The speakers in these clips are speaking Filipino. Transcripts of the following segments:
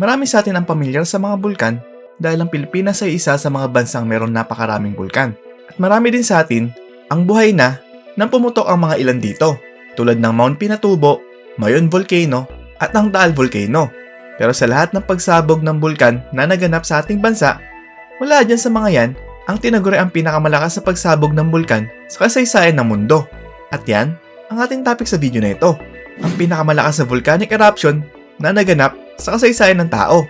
Marami sa atin ang pamilyar sa mga bulkan dahil ang Pilipinas ay isa sa mga bansang meron napakaraming bulkan. At marami din sa atin ang buhay na nang pumutok ang mga ilan dito tulad ng Mount Pinatubo, Mayon Volcano at ang Taal Volcano. Pero sa lahat ng pagsabog ng bulkan na naganap sa ating bansa, wala dyan sa mga yan ang tinaguri ang pinakamalakas sa pagsabog ng bulkan sa kasaysayan ng mundo. At yan ang ating topic sa video na ito, ang pinakamalakas na volcanic eruption na naganap sa kasaysayan ng tao.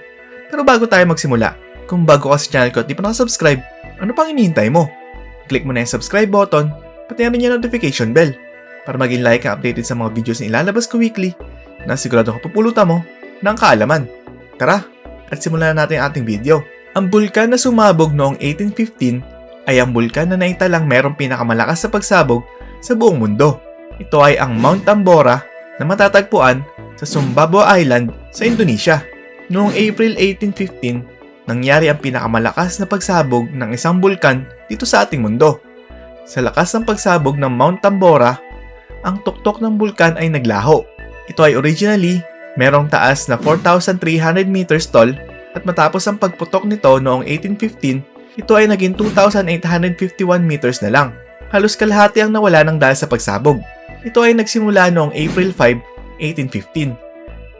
Pero bago tayo magsimula, kung bago ka sa channel ko at di pa nakasubscribe, ano pang hinihintay mo? Click mo na yung subscribe button, pati na rin yung notification bell para maging like ka updated sa mga videos na ilalabas ko weekly na sigurado kapupulutan mo ng kaalaman. Tara, at simulan na natin ang ating video. Ang bulkan na sumabog noong 1815 ay ang bulkan na naitalang merong pinakamalakas sa pagsabog sa buong mundo. Ito ay ang Mount Tambora na matatagpuan sa Sumbawa Island sa Indonesia. Noong April 1815, nangyari ang pinakamalakas na pagsabog ng isang bulkan dito sa ating mundo. Sa lakas ng pagsabog ng Mount Tambora, ang tuktok ng bulkan ay naglaho. Ito ay originally merong taas na 4,300 meters tall at matapos ang pagputok nito noong 1815, ito ay naging 2,851 meters na lang. Halos kalahati ang nawala ng dahil sa pagsabog. Ito ay nagsimula noong April 5, 1815,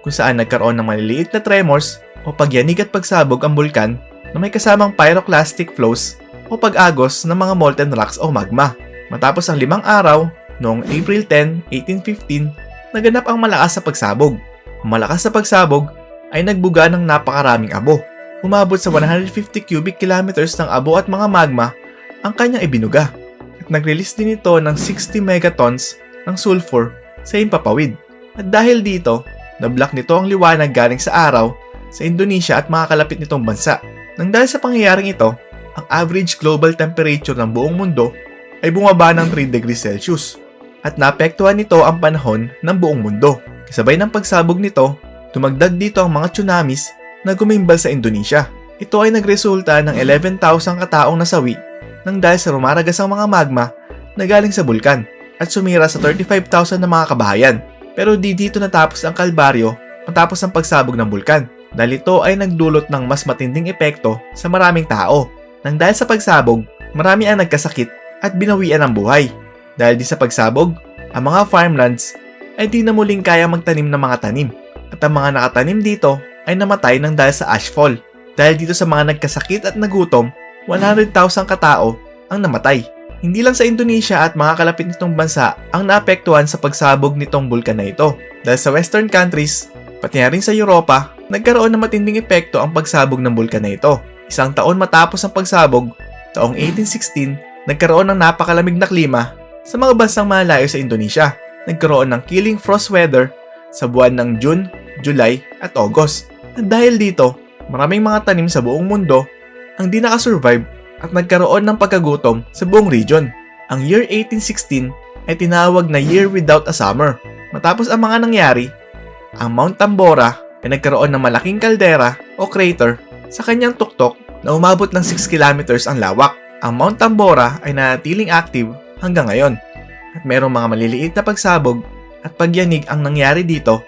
kung saan nagkaroon ng maliliit na tremors o pagyanig at pagsabog ang bulkan na may kasamang pyroclastic flows o pag-agos ng mga molten rocks o magma. Matapos ang limang araw, noong April 10, 1815, naganap ang malakas sa pagsabog. Ang malakas sa pagsabog ay nagbuga ng napakaraming abo. Umabot sa 150 cubic kilometers ng abo at mga magma ang kanyang ibinuga. At nag-release din ito ng 60 megatons ng sulfur sa himpapawid. At dahil dito, na-block nito ang liwanag galing sa araw sa Indonesia at mga kalapit nitong bansa. Nang dahil sa pangyayaring ito, ang average global temperature ng buong mundo ay bumaba ng 3 degrees Celsius at naapektuhan nito ang panahon ng buong mundo. Kasabay ng pagsabog nito, tumagdag dito ang mga tsunamis na gumimbal sa Indonesia. Ito ay nagresulta ng 11,000 kataong nasawi nang dahil sa rumaragas ang mga magma na galing sa bulkan at sumira sa 35,000 na mga kabahayan. Pero di dito natapos ang kalbaryo matapos ang pagsabog ng bulkan dahil ito ay nagdulot ng mas matinding epekto sa maraming tao. Nang dahil sa pagsabog, marami ang nagkasakit at binawian ang buhay. Dahil di sa pagsabog, ang mga farmlands ay di na muling kaya magtanim ng mga tanim. At ang mga nakatanim dito ay namatay ng dahil sa ashfall. Dahil dito sa mga nagkasakit at nagutom, 100,000 katao ang namatay. Hindi lang sa Indonesia at mga kalapit nitong bansa ang naapektuhan sa pagsabog nitong bulkan na ito. Dahil sa western countries, pati na rin sa Europa, nagkaroon ng matinding epekto ang pagsabog ng bulkan na ito. Isang taon matapos ang pagsabog, taong 1816, nagkaroon ng napakalamig na klima sa mga bansang malayo sa Indonesia. Nagkaroon ng killing frost weather sa buwan ng June, July at August. At dahil dito, maraming mga tanim sa buong mundo ang di nakasurvive at nagkaroon ng pagkagutom sa buong region. Ang year 1816 ay tinawag na Year Without a Summer. Matapos ang mga nangyari, ang Mount Tambora ay nagkaroon ng malaking kaldera o crater sa kanyang tuktok na umabot ng 6 kilometers ang lawak. Ang Mount Tambora ay nanatiling active hanggang ngayon at mayroong mga maliliit na pagsabog at pagyanig ang nangyari dito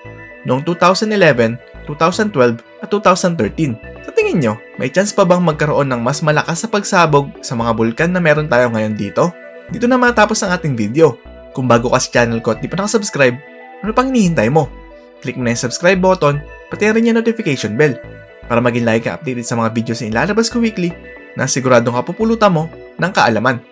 noong 2011, 2012 at 2013. Sa tingin nyo, may chance pa bang magkaroon ng mas malakas sa pagsabog sa mga bulkan na meron tayo ngayon dito? Dito na matapos ang ating video. Kung bago ka sa channel ko at di pa nakasubscribe, ano pang hinihintay mo? Click mo na yung subscribe button, pati rin yung notification bell para maging like ka updated sa mga videos na ilalabas ko weekly na siguradong kapupulutan mo ng kaalaman.